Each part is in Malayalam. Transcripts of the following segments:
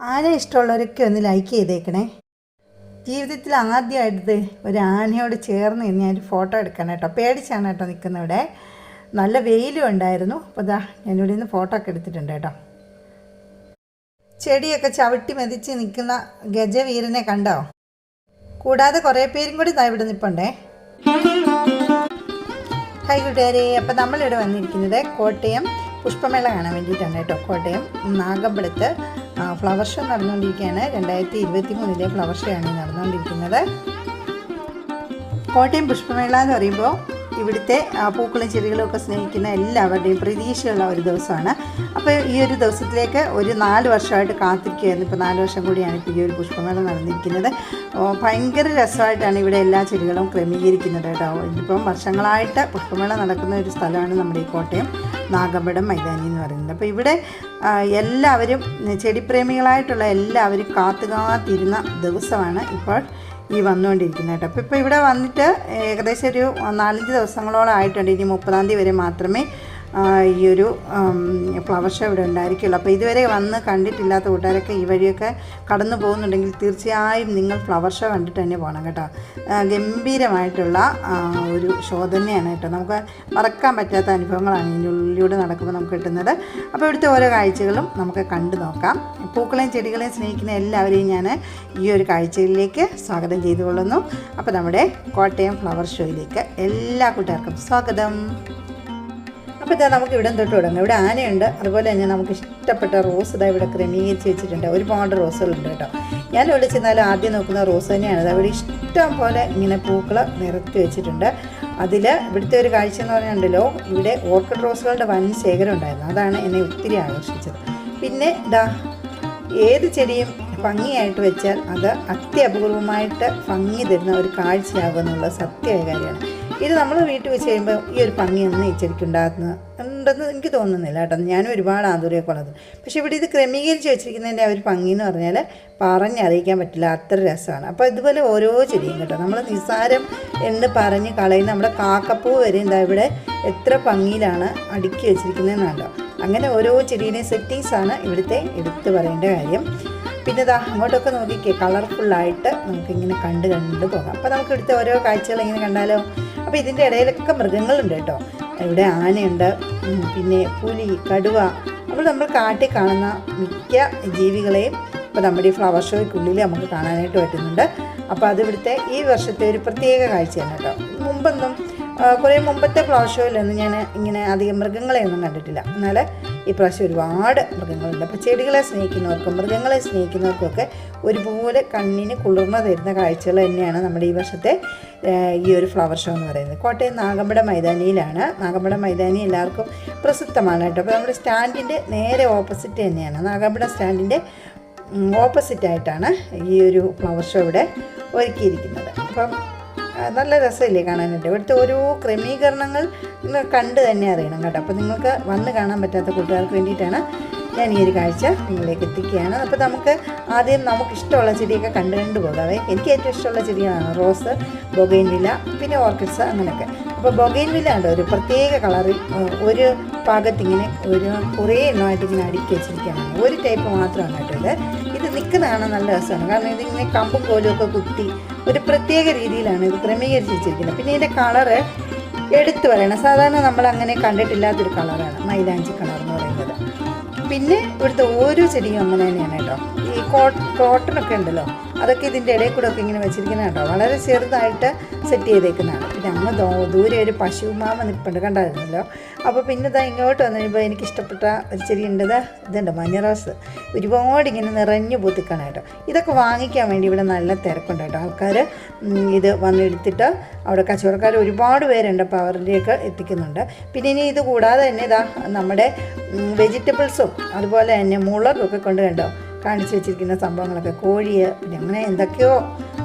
ആന ഇഷ്ടമുള്ളവരൊക്കെ ഒന്ന് ലൈക്ക് ചെയ്തേക്കണേ. ജീവിതത്തിൽ ആദ്യമായിട്ട് ഒരു ആനയോട് ചേർന്ന് ഞാൻ ഫോട്ടോ എടുക്കണം കേട്ടോ. പേടിച്ചാണ് കേട്ടോ നിൽക്കുന്നത് ഇവിടെ. നല്ല വെയിലും ഉണ്ടായിരുന്നു. അപ്പോൾ ഇതാ ഞാനിവിടെ നിന്ന് ഫോട്ടോ ഒക്കെ എടുത്തിട്ടുണ്ട് കേട്ടോ. ചെടിയൊക്കെ ചവിട്ടി മെതിച്ച് നിൽക്കുന്ന ഗജവീരനെ കണ്ടോ? കൂടാതെ കുറേ പേരും കൂടി ഇതാ ഇവിടെ നിൽപ്പുണ്ടേ. ഹൈ കൂട്ടുകാരെ അപ്പം നമ്മളിവിടെ വന്നിരിക്കുന്നത് കോട്ടയം പുഷ്പമേള കാണാൻ വേണ്ടിയിട്ടാണ് കേട്ടോ. കോട്ടയം നാഗമ്പലത്ത് ആ, ഫ്ലവർ ഷോ നടന്നുകൊണ്ടിരിക്കുകയാണ്. രണ്ടായിരത്തി ഇരുപത്തി മൂന്നിലെ ഫ്ലവർ ഷോ ആണ് നടന്നുകൊണ്ടിരിക്കുന്നത്. കോട്ടയം പുഷ്പമേള എന്ന് പറയുമ്പോൾ ഇവിടുത്തെ പൂക്കളും ചെടികളും ഒക്കെ സ്നേഹിക്കുന്ന എല്ലാവരുടെയും പ്രതീക്ഷയുള്ള ഒരു ദിവസമാണ്. അപ്പോൾ ഈ ഒരു ദിവസത്തിലേക്ക് ഒരു നാല് വർഷമായിട്ട് കാത്തിരിക്കുകയായിരുന്നു. ഇപ്പോൾ നാല് വർഷം കൂടിയാണ് ഇപ്പോൾ ഈ ഒരു പുഷ്പമേള നടന്നിരിക്കുന്നത്. ഭയങ്കര രസമായിട്ടാണ് ഇവിടെ എല്ലാ ചെടികളും ക്രമീകരിക്കുന്നത് കേട്ടോ. ഇപ്പം വർഷങ്ങളായിട്ട് പുഷ്പമേള നടക്കുന്ന ഒരു സ്ഥലമാണ് നമ്മുടെ ഈ കോട്ടയം. നാഗമ്പടം മൈതാനി എന്ന് പറയുന്നത്. അപ്പോൾ ഇവിടെ എല്ലാവരും ചെടിപ്രേമികളായിട്ടുള്ള എല്ലാവരും കാത്തുകാത്തിരുന്ന ദിവസമാണ് ഇപ്പോൾ ഈ വന്നുകൊണ്ടിരിക്കുന്നത് കേട്ടോ. അപ്പോൾ ഇപ്പോൾ ഇവിടെ വന്നിട്ട് ഏകദേശം ഒരു നാലഞ്ച് ദിവസങ്ങളോളം ആയിട്ടുണ്ട്. ഇനി മുപ്പതാം തീയതി വരെ മാത്രമേ ഈ ഒരു ഫ്ലവർ ഷോ ഇവിടെ ഉണ്ടായിരിക്കുള്ളൂ അപ്പോൾ ഇതുവരെ വന്ന് കണ്ടിട്ടില്ലാത്ത കൂട്ടുകാരൊക്കെ ഈ വഴിയൊക്കെ കടന്നു പോകുന്നുണ്ടെങ്കിൽ തീർച്ചയായും നിങ്ങൾ ഫ്ലവർ ഷോ കണ്ടിട്ട് തന്നെ പോകണം കേട്ടോ. ഗംഭീരമായിട്ടുള്ള ഒരു ഷോ തന്നെയാണ് കേട്ടോ. നമുക്ക് മറക്കാൻ പറ്റാത്ത അനുഭവങ്ങളാണ് ഇതിന്റെ ഉള്ളിലൂടെ നടക്കുമ്പോൾ നമുക്ക് കിട്ടുന്നത്. അപ്പോൾ ഇവിടുത്തെ ഓരോ കാഴ്ചകളും നമുക്ക് കണ്ടു നോക്കാം. പൂക്കളെയും ചെടികളെയും സ്നേഹിക്കുന്ന എല്ലാവരെയും ഞാൻ ഈ ഒരു കാഴ്ചയിലേക്ക് സ്വാഗതം ചെയ്തുകൊള്ളുന്നു. അപ്പോൾ നമ്മുടെ കോട്ടയം ഫ്ലവർ ഷോയിലേക്ക് എല്ലാ കൂട്ടുകാർക്കും സ്വാഗതം. അപ്പോൾ ഇതാ നമുക്ക് ഇവിടെ തൊട്ട് തുടങ്ങാം. ഇവിടെ ആനയുണ്ട്. അതുപോലെ തന്നെ നമുക്ക് ഇഷ്ടപ്പെട്ട റോസ് ഇതാ ഇവിടെ ക്രമീകരിച്ച് വെച്ചിട്ടുണ്ട്. ഒരുപാട് റോസുകളുണ്ട് കേട്ടോ. ഞാൻ ചെന്നാലും ആദ്യം നോക്കുന്ന റോസ് തന്നെയാണ്. അത് അവിടെ ഇഷ്ടം പോലെ ഇങ്ങനെ പൂക്കൾ നിരത്തി വെച്ചിട്ടുണ്ട്. അതിൽ ഇവിടുത്തെ ഒരു കാഴ്ച എന്ന് പറഞ്ഞിട്ടുണ്ടല്ലോ ഇവിടെ ഓർക്കിഡ് റോസുകളുടെ വൻ ശേഖരം ഉണ്ടായിരുന്നു. അതാണ് എന്നെ ഒത്തിരി ആകർഷിച്ചത്. പിന്നെ ഇതാ ഏത് ചെടിയും ഭംഗിയായിട്ട് വെച്ചാൽ അത് അത്യപൂർവമായിട്ട് ഭംഗി തരുന്ന ഒരു കാഴ്ചയാകുമെന്നുള്ള സത്യമായ കാര്യമാണ്. ഇത് നമ്മൾ വീട്ടിൽ വെച്ച് കഴിയുമ്പോൾ ഈ ഒരു ഭംഗിയൊന്നും ഈ ചെടിക്ക് ഉണ്ടെന്ന് എനിക്ക് തോന്നുന്നില്ല കേട്ടോ. ഞാനും ഒരുപാട് ആതുരയൊക്കെ ഉള്ളത് പക്ഷേ ഇവിടെ ഇത് ക്രമീകരിച്ച് വെച്ചിരിക്കുന്നതിന്റെ ആ ഒരു ഭംഗി എന്ന് പറഞ്ഞാൽ പറഞ്ഞറിയിക്കാൻ പറ്റില്ല. അത്ര രസമാണ്. അപ്പോൾ ഇതുപോലെ ഓരോ ചെടിയും കേട്ടോ. നമ്മൾ നിസ്സാരം എന്ന് പറഞ്ഞ് കളയുന്ന നമ്മുടെ കാക്കപ്പൂ വരെ എന്താ ഇവിടെ എത്ര ഭംഗിയിലാണ് അടുക്കി വെച്ചിരിക്കുന്നതെന്നുണ്ടോ അങ്ങനെ ഓരോ ചെടീന്റെയും സെറ്റിങ്സാണ് ഇവിടുത്തെ എടുത്തു പറയേണ്ട കാര്യം. പിന്നെ ഇതാ അങ്ങോട്ടൊക്കെ നോക്കിക്കേ കളർഫുള്ളായിട്ട് നമുക്കിങ്ങനെ കണ്ട് കണ്ട് പോകാം. അപ്പോൾ നമുക്ക് ഇവിടുത്തെ ഓരോ കാഴ്ചകൾ ഇങ്ങനെ കണ്ടാലോ അപ്പോൾ ഇതിന്റെ ഇടയിലൊക്കെ മൃഗങ്ങളുണ്ട് കേട്ടോ. ഇവിടെ ആനയുണ്ട് പിന്നെ പുലി കടുവ. അപ്പോൾ നമ്മൾ കാട്ടിൽ കാണുന്ന മിക്ക ജീവികളെയും ഇപ്പോൾ നമ്മുടെ ഈ ഫ്ലവർ ഷോയ്ക്കുള്ളിൽ നമുക്ക് കാണാനായിട്ട് പറ്റുന്നുണ്ട്. അപ്പോൾ അത് ഇവിടുത്തെ ഈ വർഷത്തെ ഒരു പ്രത്യേക കാഴ്ചയാണ് കേട്ടോ. മുമ്പൊന്നും കുറേ മുമ്പത്തെ ഫ്ലവർ ഷോയിലൊന്നും ഞാൻ ഇങ്ങനെ അധികം മൃഗങ്ങളെയൊന്നും കണ്ടിട്ടില്ല. എന്നാൽ ഈ പ്രാവശ്യം ഒരുപാട് മൃഗങ്ങളുണ്ട്. അപ്പോൾ ചെടികളെ സ്നേഹിക്കുന്നവർക്കും മൃഗങ്ങളെ സ്നേഹിക്കുന്നവർക്കൊക്കെ ഒരുപോലെ കണ്ണിന് കുളിർമ തരുന്ന കാഴ്ചകൾ തന്നെയാണ് നമ്മുടെ ഈ വർഷത്തെ ഈ ഒരു ഫ്ലവർ ഷോ എന്ന് പറയുന്നത്. കോട്ടയം നാഗമ്പട മൈതാനിയിലാണ്. നാഗമ്പട മൈതാനി എല്ലാവർക്കും പ്രസിദ്ധമാണ് കേട്ടോ. അപ്പോൾ നമ്മുടെ സ്റ്റാൻഡിന്റെ നേരെ ഓപ്പോസിറ്റ് തന്നെയാണ്. നാഗമ്പട സ്റ്റാൻഡിന്റെ ഓപ്പോസിറ്റായിട്ടാണ് ഈ ഒരു ഫ്ലവർ ഷോ ഇവിടെ ഒരുക്കിയിരിക്കുന്നത്. അപ്പം നല്ല രസമില്ലേ കാണാനായിട്ട്. ഇവിടുത്തെ ഓരോ ക്രമീകരണങ്ങൾ കണ്ട് തന്നെ അറിയണം കേട്ടോ. അപ്പോൾ നിങ്ങൾക്ക് വന്ന് കാണാൻ പറ്റാത്ത കൂട്ടുകാർക്ക് വേണ്ടിയിട്ടാണ് ഞാൻ ഈ ഒരു കാഴ്ച നിങ്ങളിലേക്ക് എത്തിക്കുകയാണ്. അപ്പോൾ നമുക്ക് ആദ്യം നമുക്ക് ഇഷ്ടമുള്ള ചെടിയൊക്കെ കണ്ടു കണ്ടു പോകാവേ. എനിക്ക് ഏറ്റവും ഇഷ്ടമുള്ള ചെടിയാണ് റോസ് ബൊഗൈൻവില്ല പിന്നെ ഓർക്കിഡ്സ് അങ്ങനെയൊക്കെ. അപ്പോൾ ബൊഗൈൻവില്ല ഉണ്ട്. ഒരു പ്രത്യേക കളറിൽ ഒരു പാകത്തിങ്ങനെ ഒരു കുറേ എണ്ണമായിട്ട് ഇങ്ങനെ അടുക്കി വെച്ചിരിക്കുകയാണ്. ഒരു ടൈപ്പ് മാത്രമാണ് കേട്ടോ ഇത്. ഇത് നിൽക്കുന്ന കാണാൻ നല്ല രസമാണ്. കാരണം ഇതിങ്ങനെ കമ്പും കോലുമൊക്കെ കുത്തി ഒരു പ്രത്യേക രീതിയിലാണ് ഇത് ക്രമീകരിച്ച് വെച്ചിരിക്കുന്നത് പിന്നെ ഇതിന്റെ കളറ് എടുത്തു പറയണം. സാധാരണ നമ്മൾ അങ്ങനെ കണ്ടിട്ടില്ലാത്തൊരു കളറാണ്. മൈലാഞ്ചി കളർ എന്ന് പറയുന്നത്. പിന്നെ ഇവിടുത്തെ ഓരോ ചെടിയും അങ്ങനെ തന്നെയാണ് കേട്ടോ. ഈ കോട്ടൺ ഒക്കെ ഉണ്ടല്ലോ. അതൊക്കെ ഇതിന്റെ ഇടയിൽ കൂടെ ഒക്കെ ഇങ്ങനെ വെച്ചിരിക്കുന്നത് കേട്ടോ. വളരെ ചെറുതായിട്ട് സെറ്റ് ചെയ്തേക്കുന്നതാണ്. പിന്നെ ദോ- ദൂരെ ഒരു പശുമാമ നിൽപ്പുണ്ട് കണ്ടായിരുന്നല്ലോ. അപ്പോൾ പിന്നെ ഇതാ ഇങ്ങോട്ട് വന്നു കഴിയുമ്പോൾ എനിക്ക് ഇഷ്ടപ്പെട്ട ഒരു ചെടി ഉണ്ട് ഇതാ ഇതുണ്ട് മഞ്ഞ റോസ്. ഒരുപാട് ഇങ്ങനെ നിറഞ്ഞു പൂത്തിക്കാണ് കേട്ടോ. ഇതൊക്കെ വാങ്ങിക്കാൻ വേണ്ടി ഇവിടെ നല്ല തിരക്കുണ്ട് കേട്ടോ. ആൾക്കാർ ഇത് വന്നെടുത്തിട്ട് അവിടെ കച്ചവടക്കാർ ഒരുപാട് പേരുണ്ട് അപ്പോൾ അവരുടെയൊക്കെ എത്തിക്കുന്നുണ്ട്. പിന്നെ ഇനി ഇത് കൂടാതെ തന്നെ ഇതാ നമ്മുടെ വെജിറ്റബിൾസും അതുപോലെ തന്നെ മുളകൊക്കെ കൊണ്ട് കണ്ടോ? കാണിച്ചു വെച്ചിരിക്കുന്ന സംഭവങ്ങളൊക്കെ. കോഴിയെ പിന്നെ അങ്ങനെ എന്തൊക്കെയോ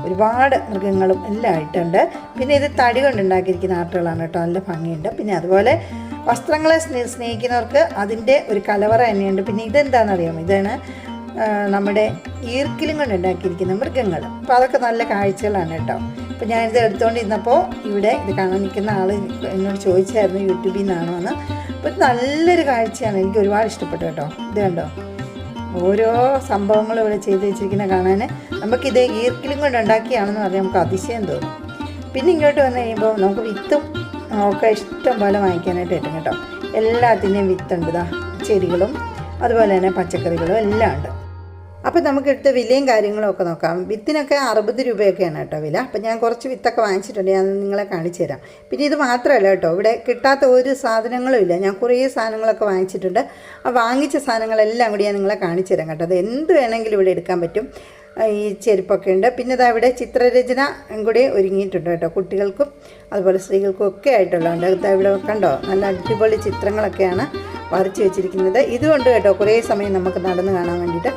ഒരുപാട് മൃഗങ്ങളും എല്ലാം ആയിട്ടുണ്ട്. പിന്നെ ഇത് തടി കൊണ്ട് ഉണ്ടാക്കിയിരിക്കുന്ന ആർട്ടുകളാണ് കേട്ടോ. നല്ല ഭംഗിയുണ്ട്. പിന്നെ അതുപോലെ വസ്ത്രങ്ങളെ സ്നേ സ്നേഹിക്കുന്നവർക്ക് അതിന്റെ ഒരു കലവറ തന്നെയുണ്ട്. പിന്നെ ഇതെന്താണെന്നറിയാമോ? ഇതാണ് നമ്മുടെ ഈർക്കിലും കൊണ്ട് ഉണ്ടാക്കിയിരിക്കുന്ന മൃഗങ്ങൾ. അപ്പോൾ അതൊക്കെ നല്ല കാഴ്ചകളാണ് കേട്ടോ. അപ്പോൾ ഞാനിത് എടുത്തുകൊണ്ടിരുന്നപ്പോൾ ഇവിടെ ഇത് കാണാൻ നിൽക്കുന്ന ആൾ എന്നോട് ചോദിച്ചായിരുന്നു യൂട്യൂബിൽ നിന്നാണോ എന്ന്. അപ്പോൾ നല്ലൊരു കാഴ്ചയാണ്. എനിക്ക് ഒരുപാട് ഇഷ്ടപ്പെട്ടു കേട്ടോ. ഇത് കണ്ടോ? ഓരോ സംഭവങ്ങൾ ഇവിടെ ചെയ്ത് വെച്ചിരിക്കുന്ന കാണാൻ നമുക്കിത് ഈർക്കിലും കൊണ്ട് ഉണ്ടാക്കിയാണെന്ന് പറഞ്ഞാൽ നമുക്ക് അതിശയം തോന്നും. പിന്നെ ഇങ്ങോട്ട് വന്നു കഴിയുമ്പോൾ നമുക്ക് വിത്തും ഒക്കെ ഇഷ്ടം പോലെ വാങ്ങിക്കാനായിട്ട് കിട്ടും കേട്ടോ. എല്ലാത്തിന്റെയും വിത്തുണ്ട്. ചെടികളും അതുപോലെ തന്നെ പച്ചക്കറികളും എല്ലാം ഉണ്ട്. അപ്പോൾ നമുക്ക് എടുത്ത വിലയും കാര്യങ്ങളും ഒക്കെ നോക്കാം. വിത്തിനൊക്കെ അറുപത് രൂപയൊക്കെയാണ് കേട്ടോ വില. അപ്പോൾ ഞാൻ കുറച്ച് വിത്തൊക്കെ വാങ്ങിച്ചിട്ടുണ്ട്. ഞാൻ നിങ്ങളെ കാണിച്ചു തരാം. പിന്നെ ഇത് മാത്രമല്ല കേട്ടോ. ഇവിടെ കിട്ടാത്ത ഒരു സാധനങ്ങളും ഇല്ല. ഞാൻ കുറേ സാധനങ്ങളൊക്കെ വാങ്ങിച്ചിട്ടുണ്ട്. ആ വാങ്ങിച്ച സാധനങ്ങളെല്ലാം കൂടി ഞാൻ നിങ്ങളെ കാണിച്ചു തരാം കേട്ടോ. അത് എന്ത് വേണമെങ്കിലും ഇവിടെ എടുക്കാൻ പറ്റും. ഈ ചെരുപ്പൊക്കെ ഉണ്ട്. പിന്നെ ഇതാ ഇവിടെ ചിത്രരചന കൂടി ഒരുങ്ങിയിട്ടുണ്ട് കേട്ടോ. കുട്ടികൾക്കും അതുപോലെ സ്ത്രീകൾക്കും ഒക്കെ ആയിട്ടുള്ളതുണ്ട്. ഇവിടെ കണ്ടോ? നല്ല അടിപൊളി ചിത്രങ്ങളൊക്കെയാണ് വരച്ച് വെച്ചിരിക്കുന്നത്. ഇതുകൊണ്ട് കേട്ടോ കുറേ സമയം നമുക്ക് നടന്ന് കാണാൻ വേണ്ടിയിട്ട്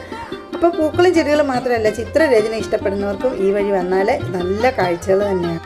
അപ്പോൾ പൂക്കളും ചെടികളും മാത്രമല്ല ചിത്രരചന ഇഷ്ടപ്പെടുന്നവർക്കും ഈ വഴി വന്നാൽ നല്ല കാഴ്ചകൾ തന്നെയാണ്.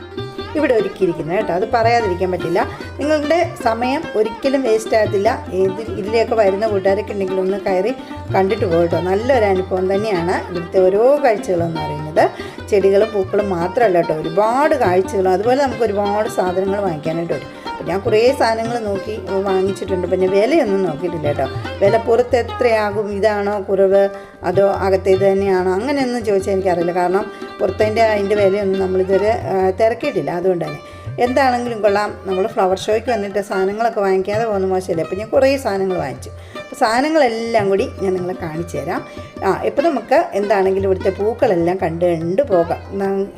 ഇവിടെ ഒരുക്കിയിരിക്കുന്നത് കേട്ടോ. അത് പറയാതിരിക്കാൻ പറ്റില്ല. നിങ്ങളുടെ സമയം ഒരിക്കലും വേസ്റ്റ് ആകത്തില്ല. ഏത് ഇതിലേക്ക് വരുന്ന കൂട്ടുകാരൊക്കെ ഉണ്ടെങ്കിലും ഒന്ന് കയറി കണ്ടിട്ട് പോകട്ടോ നല്ലൊരു അനുഭവം തന്നെയാണ് ഇവിടുത്തെ ഓരോ കാഴ്ചകളെന്ന് പറയുന്നത്. ചെടികളും പൂക്കളും മാത്രമല്ല കേട്ടോ. ഒരുപാട് കാഴ്ചകളും അതുപോലെ നമുക്ക് ഒരുപാട് സാധനങ്ങൾ വാങ്ങിക്കാനായിട്ട് വരും ഞാൻ കുറേ സാധനങ്ങൾ നോക്കി വാങ്ങിച്ചിട്ടുണ്ട്. പിന്നെ വിലയൊന്നും നോക്കിയിട്ടില്ല കേട്ടോ. വില പുറത്ത് എത്രയാകും? ഇതാണോ കുറവ്? അതോ അകത്തേത് തന്നെയാണോ? അങ്ങനെയൊന്നും ചോദിച്ചാൽ എനിക്കറിയില്ല. കാരണം പുറത്തതിന്റെ അതിന്റെ വിലയൊന്നും നമ്മളിതുവരെ തിരക്കിയിട്ടില്ല. അതുകൊണ്ട് തന്നെ. എന്താണെങ്കിലും കൊള്ളാം. നമ്മൾ ഫ്ലവർ ഷോയ്ക്ക് വന്നിട്ട് സാധനങ്ങളൊക്കെ വാങ്ങിക്കാതെ പോകുന്ന മോശമല്ലേ? അപ്പോൾ ഞാൻ കുറേ സാധനങ്ങൾ വാങ്ങിച്ചു. അപ്പോൾ സാധനങ്ങളെല്ലാം കൂടി ഞാൻ നിങ്ങളെ കാണിച്ചു തരാം. ആ ഇപ്പോൾ നമുക്ക് എന്താണെങ്കിലും ഇവിടുത്തെ പൂക്കളെല്ലാം കണ്ട് കണ്ട് പോകാം.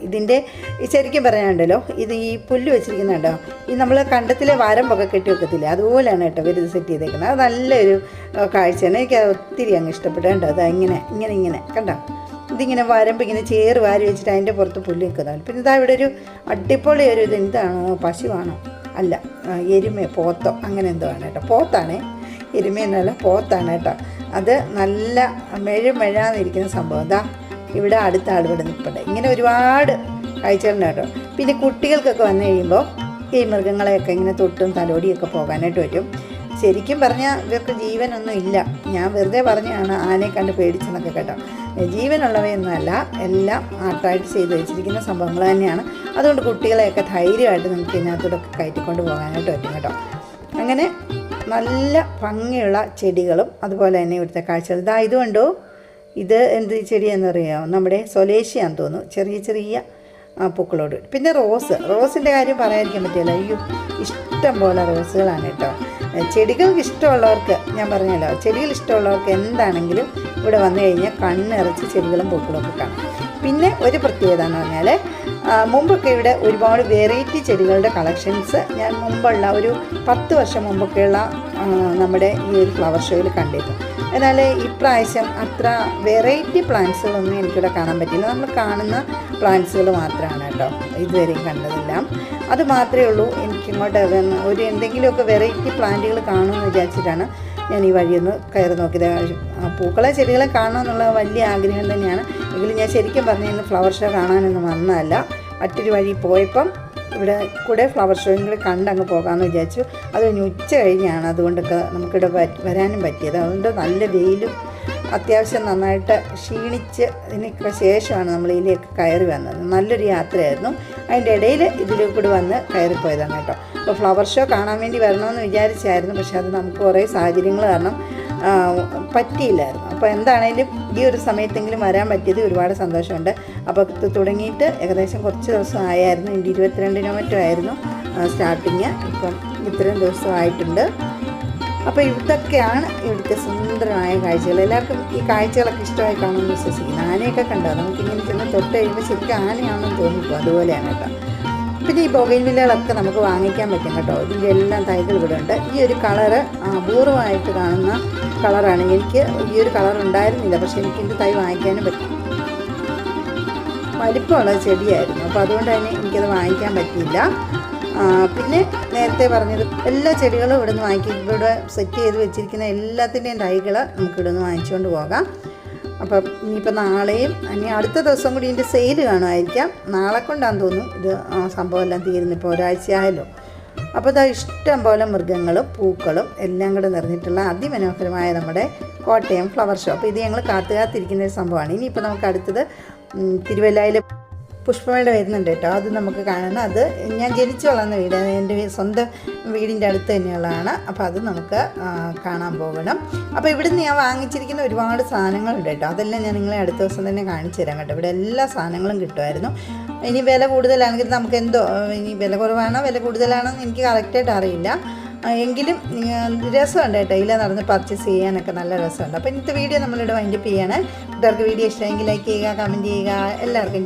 ഇതിന്റെ ശരിക്കും പറയാനുണ്ടല്ലോ ഇത് ഈ പുല്ല് വെച്ചിരിക്കുന്നുണ്ടോ ഈ നമ്മൾ കണ്ടത്തിലെ വരമ്പൊക്കെ കെട്ടി വെക്കത്തില്ലേ? അതുപോലെയാണ് കേട്ടോ ഇവർ സെറ്റ് ചെയ്തേക്കുന്നത്. അത് നല്ലൊരു കാഴ്ചയാണ്. എനിക്ക് ഒത്തിരി അങ്ങ് ഇഷ്ടപ്പെട്ടു കേട്ടോ അത് ഇങ്ങനെ ഇങ്ങനെ ഇങ്ങനെ. കണ്ടോ? ഇതിങ്ങനെ വരമ്പ് ഇങ്ങനെ ചേറ് വാരി വെച്ചിട്ട് അതിന്റെ പുറത്ത് പുല്ല് നിൽക്കുന്നതാണ് പിന്നെ ഇതാ ഇവിടെ ഒരു അടിപൊളി ഒരു ഇത് എന്താണോ പശുവാണോ. അല്ല എരുമയോ പോത്തോ അങ്ങനെ എന്തോ ആണ് കേട്ടോ. പോത്താണേ. എരുമയെന്നല്ല പോത്താണ് കേട്ടോ. അത് നല്ല മെഴുമെഴാന്നിരിക്കുന്ന സംഭവം. അതാ ഇവിടെ അടുത്ത ആൾ ഇവിടെ നിൽപ്പുണ്ട് ഇങ്ങനെ ഒരുപാട് കാഴ്ചകളുണ്ട് കേട്ടോ പിന്നെ കുട്ടികൾക്കൊക്കെ വന്നു കഴിയുമ്പോൾ ഈ മൃഗങ്ങളെയൊക്കെ ഇങ്ങനെ തൊട്ടും തലോടിയൊക്കെ പോകാനായിട്ട് പറ്റും. ശരിക്കും പറഞ്ഞാൽ ഇവർക്ക് ജീവനൊന്നും ഇല്ല. ഞാൻ വെറുതെ പറഞ്ഞാണ് ആനയെ കണ്ട് പേടിച്ചെന്നൊക്കെ കേട്ടോ. ജീവനുള്ളവയൊന്നുമല്ല എല്ലാം ആർട്ടായിട്ട് ചെയ്തു വെച്ചിരിക്കുന്ന സംഭവങ്ങൾ തന്നെയാണ്. അതുകൊണ്ട് കുട്ടികളെയൊക്കെ ധൈര്യമായിട്ട് നിങ്ങൾക്ക് ഇതിനകത്തൂടെ കയറ്റിക്കൊണ്ട് പോകാനായിട്ട് പറ്റും കേട്ടോ. അങ്ങനെ നല്ല ഭംഗിയുള്ള ചെടികളും അതുപോലെ തന്നെ ഇവിടുത്തെ കാഴ്ചകൾ ഇതാ ഇതുകൊണ്ടോ ഇത് എന്ത് ചെടിയെന്ന് അറിയാമോ നമ്മുടെ സൊലേഷ്യാന്ന് തോന്നുന്നു. ചെറിയ ചെറിയ പൂക്കളോട്. പിന്നെ റോസ്. റോസിന്റെ കാര്യം പറയാതിരിക്കാൻ പറ്റില്ല. അയ്യോ ഇഷ്ടം പോലെ റോസുകളാണ് കേട്ടോ. ചെടികൾക്ക് ഇഷ്ടമുള്ളവർക്ക് ഞാൻ പറഞ്ഞല്ലോ ചെടികൾ ഇഷ്ടമുള്ളവർക്ക് എന്താണെങ്കിലും ഇവിടെ വന്നു കഴിഞ്ഞാൽ കണ്ണിറച്ച് ചെടികളും പൂക്കളും ഒക്കെ കാണാം. പിന്നെ ഒരു പ്രത്യേകത എന്ന് പറഞ്ഞാൽ മുമ്പൊക്കെ ഇവിടെ ഒരുപാട് വെറൈറ്റി ചെടികളുടെ കളക്ഷൻസ് ഞാൻ മുമ്പുള്ള ഒരു പത്ത് വർഷം മുമ്പൊക്കെയുള്ള നമ്മുടെ ഈ ഒരു ഫ്ലവർ ഷോയിൽ കണ്ടിരുന്നു. എന്നാൽ ഇപ്രാവശ്യം അത്ര വെറൈറ്റി പ്ലാന്റ്സുകളൊന്നും എനിക്കിവിടെ കാണാൻ പറ്റില്ല നമ്മൾ കാണുന്ന പ്ലാന്റ്സുകൾ മാത്രമാണ് കേട്ടോ ഇതുവരെയും കണ്ടതെല്ലാം. അത് മാത്രമേ ഉള്ളൂ എനിക്കിങ്ങോട്ട് ഒരു എന്തെങ്കിലുമൊക്കെ വെറൈറ്റി പ്ലാന്റുകൾ കാണുമെന്ന് വിചാരിച്ചിട്ടാണ് ഞാൻ ഈ വഴിയൊന്ന് കയറി നോക്കിയത്. പൂക്കളെ ചെടികളെ കാണണമെന്നുള്ള വലിയ ആഗ്രഹം തന്നെയാണ്. എങ്കിലും ഞാൻ ശരിക്കും പറഞ്ഞു ഇന്ന് ഫ്ലവർ ഷോ കാണാനൊന്നും വന്നതല്ല. മറ്റൊരു വഴി പോയപ്പം ഇവിടെ കൂടെ ഫ്ലവർ ഷോയും കൂടെ കണ്ട് അങ്ങ് പോകാമെന്ന് വിചാരിച്ചു. അത് കഴിഞ്ഞ് ഉച്ച കഴിഞ്ഞാണ് അതുകൊണ്ടൊക്കെ നമുക്കിവിടെ വര- വരാനും പറ്റിയത്. അതുകൊണ്ട് നല്ല വെയിലും അത്യാവശ്യം നന്നായിട്ട് ക്ഷീണിച്ച് ഇതിനൊക്കെ ശേഷമാണ് നമ്മൾ ഇതിലേക്ക് കയറി വന്നത്. നല്ലൊരു യാത്രയായിരുന്നു. അതിന്റെ ഇടയിൽ ഇതിലേക്ക് കൂടി വന്ന് കയറിപ്പോയതാണ് കേട്ടോ. അപ്പോൾ ഫ്ലവർ ഷോ കാണാൻ വേണ്ടി വരണമെന്ന് വിചാരിച്ചായിരുന്നു. പക്ഷേ അത് നമുക്ക് കുറേ സാഹചര്യങ്ങൾ കാരണം പറ്റിയില്ലായിരുന്നു. അപ്പോൾ എന്താണേലും ഈ ഒരു സമയത്തെങ്കിലും വരാൻ പറ്റിയത് ഒരുപാട് സന്തോഷമുണ്ട്. അപ്പോൾ തുടങ്ങിയിട്ട് ഏകദേശം കുറച്ച് ദിവസം ആയായിരുന്നു. എന്റെ ഇരുപത്തിരണ്ടിനോ മറ്റോ ആയിരുന്നു സ്റ്റാർട്ടിങ് ഇപ്പം ഇത്രയും ദിവസമായിട്ടുണ്ട് അപ്പോൾ ഇതൊക്കെയാണ് ഇവിടുത്തെ സുന്ദരമായ കാഴ്ചകൾ. എല്ലാവർക്കും ഈ കാഴ്ചകളൊക്കെ ഇഷ്ടമായി കാണുമെന്ന് വിശ്വസിക്കുന്നു. ആനയൊക്കെ കണ്ടോ? നമുക്കിങ്ങനെ ചെന്ന് തൊട്ട് കഴിയുമ്പോൾ ശരിക്കും ആനയാണെന്ന് തോന്നിപ്പോൾ അതുപോലെയാണ് കേട്ടോ. പിന്നെ ഈ ബൊഗൈൻവില്ലകളൊക്കെ നമുക്ക് വാങ്ങിക്കാൻ പറ്റും കേട്ടോ. ഇതിന്റെ എല്ലാം തൈകൾ ഇവിടെ ഉണ്ട്. ഈ ഒരു കളറ് അപൂർവമായിട്ട് കാണുന്ന കളറാണ്. എനിക്ക് ഈ ഒരു കളർ ഉണ്ടായിരുന്നില്ല പക്ഷേ എനിക്ക് ഇതിന്റെ തൈ വാങ്ങിക്കാനും പറ്റും. വലിപ്പമുള്ള ചെടിയായിരുന്നു. അപ്പോൾ അതുകൊണ്ട് തന്നെ എനിക്കത് വാങ്ങിക്കാൻ പറ്റിയില്ല. പിന്നെ നേരത്തെ പറഞ്ഞത് എല്ലാ ചെടികളും ഇവിടെ നിന്ന് വാങ്ങിക്കും. ഇവിടെ സെറ്റ് ചെയ്ത് വെച്ചിരിക്കുന്ന എല്ലാത്തിന്റെയും തൈകൾ നമുക്ക് ഇവിടെ നിന്ന് വാങ്ങിച്ചുകൊണ്ട് പോകാം. അപ്പം ഇനിയിപ്പോൾ നാളെയും ഇനി അടുത്ത ദിവസം കൂടി ഇതിന്റെ സെയിൽ കാണുമായിരിക്കാം. നാളെ കൊണ്ടാന്ന് തോന്നുന്നു ഇത് ആ സംഭവം എല്ലാം തീരുന്നു. ഇപ്പോൾ ഒരാഴ്ചയായല്ലോ. അപ്പോൾ ഇതാ ഇഷ്ടം പോലെ മൃഗങ്ങളും പൂക്കളും എല്ലാം കൂടെ നിറഞ്ഞിട്ടുള്ള അതിമനോഹരമായ നമ്മുടെ കോട്ടയം ഫ്ലവർ ഷോ അപ്പോൾ ഇത് ഞങ്ങൾ കാത്തു കാത്തിരിക്കുന്ന ഒരു സംഭവമാണ്. ഇനിയിപ്പോൾ നമുക്ക് അടുത്തത് തിരുവല്ലയിലെ പുഷ്പമേള വരുന്നുണ്ട് കേട്ടോ. അത് നമുക്ക് കാണണം. അത് ഞാൻ ജനിച്ചു വളർന്ന വീട് എന്റെ സ്വന്തം വീടിന്റെ അടുത്ത് തന്നെയുള്ളതാണ്. അപ്പോൾ അത് നമുക്ക് കാണാൻ പോകണം. അപ്പോൾ ഇവിടുന്ന് ഞാൻ വാങ്ങിച്ചിരിക്കുന്ന ഒരുപാട് സാധനങ്ങളുണ്ട് കേട്ടോ. അതെല്ലാം ഞാൻ നിങ്ങളെ അടുത്ത ദിവസം തന്നെ കാണിച്ചു തരാം കേട്ടോ. ഇവിടെ എല്ലാ സാധനങ്ങളും കിട്ടുമായിരുന്നു. ഇനി വില കൂടുതലാണെങ്കിൽ നമുക്ക് എന്തോ ഇനി വില കുറവാണോ വില കൂടുതലാണോ എന്ന് എനിക്ക് കറക്റ്റായിട്ട് അറിയില്ല. എങ്കിലും രസമുണ്ട് കേട്ടോ. ഇല്ല നടന്ന് പർച്ചേസ് ചെയ്യാനൊക്കെ നല്ല രസമുണ്ട്. അപ്പോൾ ഇന്നത്തെ വീഡിയോ നമ്മളിവിടെ വൈൻഡപ്പ് ചെയ്യാണ്. കൂട്ടുകാർക്ക് വീഡിയോ ഇഷ്ടമെങ്കിൽ ലൈക്ക് ചെയ്യുക കമന്റ് ചെയ്യുക. എല്ലാവർക്കും